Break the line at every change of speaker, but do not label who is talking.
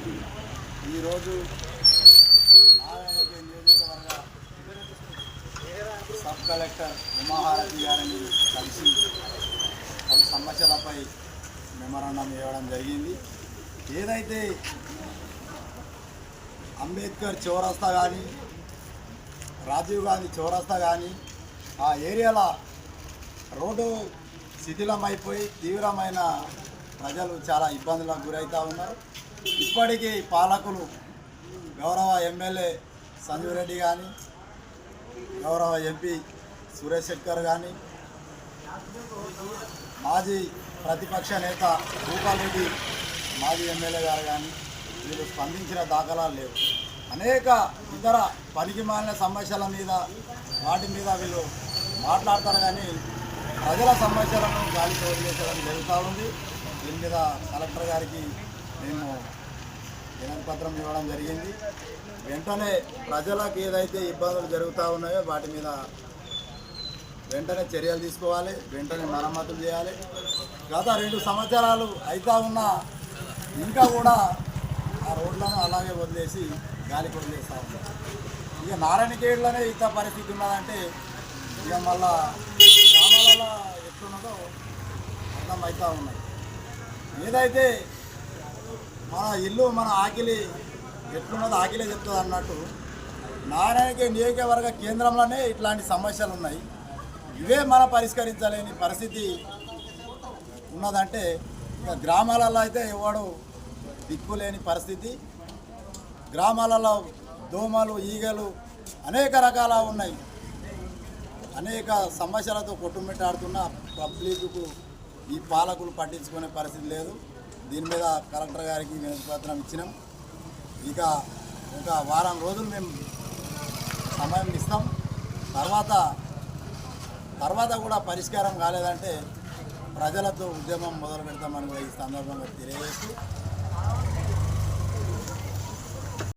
ఈరోజు నారాయణకి నియోజకవర్గ sub collector Umaharathi గారిని కలిసి పలు సమస్యలపై మెమరాండం ఇవ్వడం జరిగింది. ఏదైతే అంబేద్కర్ చౌరస్తా కానీ రాజీవ్ గాంధీ చౌరస్తా కానీ ఆ ఏరియాల రోడ్డు శిథిలమైపోయి తీవ్రమైన ప్రజలు చాలా ఇబ్బందులకు గురవుతూ ఉన్నారు. ఇప్పటికీ పాలకులు గౌరవ ఎమ్మెల్యే సంజీవ్ రెడ్డి కానీ గౌరవ ఎంపీ సురేష్ శెట్కర్ కానీ మాజీ ప్రతిపక్ష నేత భూపాల్ రెడ్డి మాజీ ఎమ్మెల్యే గారు కానీ వీళ్ళు స్పందించిన దాఖలాలు లేవు. అనేక ఇతర పనికి మాలిన సమస్యల మీద వాటి మీద వీళ్ళు మాట్లాడతారు కానీ ప్రజల సమస్యలను గాలికి వదిలేసడం జరుగుతూ ఉంది. దీని మీద కలెక్టర్ గారికి మేము వినతి పత్రం ఇవ్వడం జరిగింది. వెంటనే ప్రజలకు ఏదైతే ఇబ్బందులు జరుగుతూ ఉన్నాయో వాటి మీద వెంటనే చర్యలు తీసుకోవాలి. వెంటనే మరమ్మతులు చేయాలి. గత రెండు సంవత్సరాలు అవుతా ఉన్నా ఇంకా కూడా ఆ రోడ్లను అలాగే వదిలేసి గాలికి వదిలేస్తూ ఉన్నారు. ఇక నారాయణకేడులోనే ఇంత పరిస్థితి ఉన్నదంటే ఇక మళ్ళా గ్రామాలలో ఎట్లున్నదో అర్థం అవుతూ ఉన్నది. ఏదైతే మన ఇల్లు మన ఆకిలి ఎట్లున్నదో ఆకిలే చెప్తుంది అన్నట్టు. నారాయణకి నియోజకవర్గ కేంద్రంలోనే ఇట్లాంటి సమస్యలు ఉన్నాయి. ఇవే మనం పరిష్కరించలేని పరిస్థితి ఉన్నదంటే ఇక గ్రామాలలో అయితే ఎవడు దిక్కులేని పరిస్థితి. గ్రామాలలో దోమలు ఈగలు అనేక రకాల ఉన్నాయి. అనేక సమస్యలతో కొట్టుమిట్టాడుతున్న పబ్లిక్కు ఈ పాలకులు పట్టించుకునే పరిస్థితి లేదు. దీని మీద కలెక్టర్ గారికి వినతి పత్రం ఇచ్చినాం. ఇక ఒక వారం రోజులు మేము సమయం ఇస్తాం. తర్వాత తర్వాత కూడా పరిష్కారం కాలేదంటే ప్రజలతో ఉద్యమం మొదలు పెడతామని కూడా ఈ సందర్భంగా తెలియజేస్తూ